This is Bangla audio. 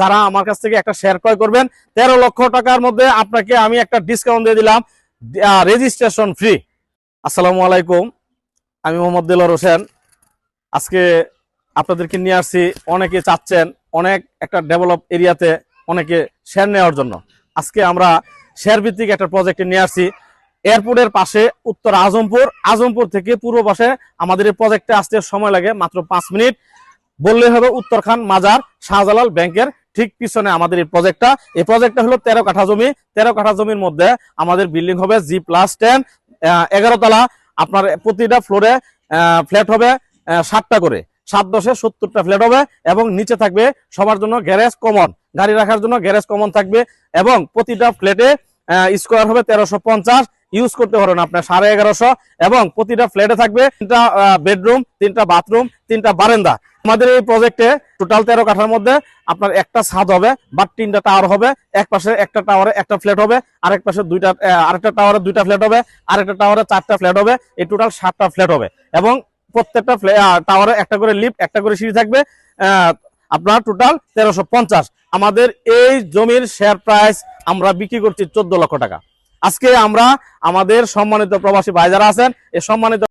যারা আমার কাছ থেকে একটা শেয়ার ক্রয় করবেন, তেরো লক্ষ টাকার মধ্যে আপনাকে আমি একটা ডিসকাউন্ট দিয়ে দিলাম রেজিস্ট্রেশন ফ্রি আসসালামু আলাইকুম, আমি মোহাম্মদ দিলর হোসেন। আজকে আপনাদেরকে নিয়ে আসছি, অনেকে চাচ্ছেন অনেক একটা ডেভেলপ এরিয়াতে অনেকে শেয়ার নেওয়ার জন্য। আজকে আমরা শেয়ার ভিত্তিক একটা প্রজেক্টে নিয়ে আসছি। এয়ারপোর্টের পাশে উত্তর আজমপুর আজমপুর থেকে পূর্ব পাশে আমাদের এই প্রজেক্টে আসতে সময় লাগে মাত্র পাঁচ মিনিট। বললে হবে উত্তরখান মাজার শাহজালাল ব্যাংকের ঠিক পিছনে আমাদের এই প্রজেক্টটা এই প্রজেক্টটা হলো তেরো কাঠা জমি। তেরো কাঠা জমির মধ্যে আমাদের বিল্ডিং হবে জি প্লাস টেন এগারো তলা। আপনার প্রতিটা ফ্লোরে ফ্ল্যাট হবে ষাটটা করে। সাত দশে সত্তরটা ফ্ল্যাট হবে এবং নিচে থাকবে সবার জন্য গ্যারেজ কমন গাড়ি রাখার জন্য গ্যারেজ কমন থাকবে এবং প্রতিটা ফ্ল্যাটে স্কোয়ার হবে তেরোশো পঞ্চাশ ইউজ করতে পারবেন আপনার সাড়ে এগারোশো এবং প্রতিটা ফ্ল্যাটে থাকবে তিনটা বেডরুম, তিনটা বাথরুম, তিনটা বারান্দা। আমাদের এই প্রজেক্টে টোটাল তেরো কাঠার মধ্যে আপনার একটা ছাদ হবে বা তিনটা টাওয়ার হবে। এক পাশে একটা টাওয়ারে একটা ফ্ল্যাট হবে। আরেক পাশে দুইটা আরেকটা টাওয়ারে দুইটা ফ্ল্যাট হবে। আরেকটা টাওয়ারে চারটা ফ্ল্যাট হবে। এই টোটাল সাতটা ফ্ল্যাট হবে। এবং প্রত্যেকটা টাওয়ারে একটা করে লিফট একটা করে সিঁড়ি থাকবে আপনার টোটাল তেরোশো আমাদের এই জমির শেয়ার প্রাইস আমরা বিক্রি করছি চোদ্দ লক্ষ টাকা। আজকে আমরা আমাদের সম্মানিত প্রবাসী ভাই যারা আছেন এই সম্মানিত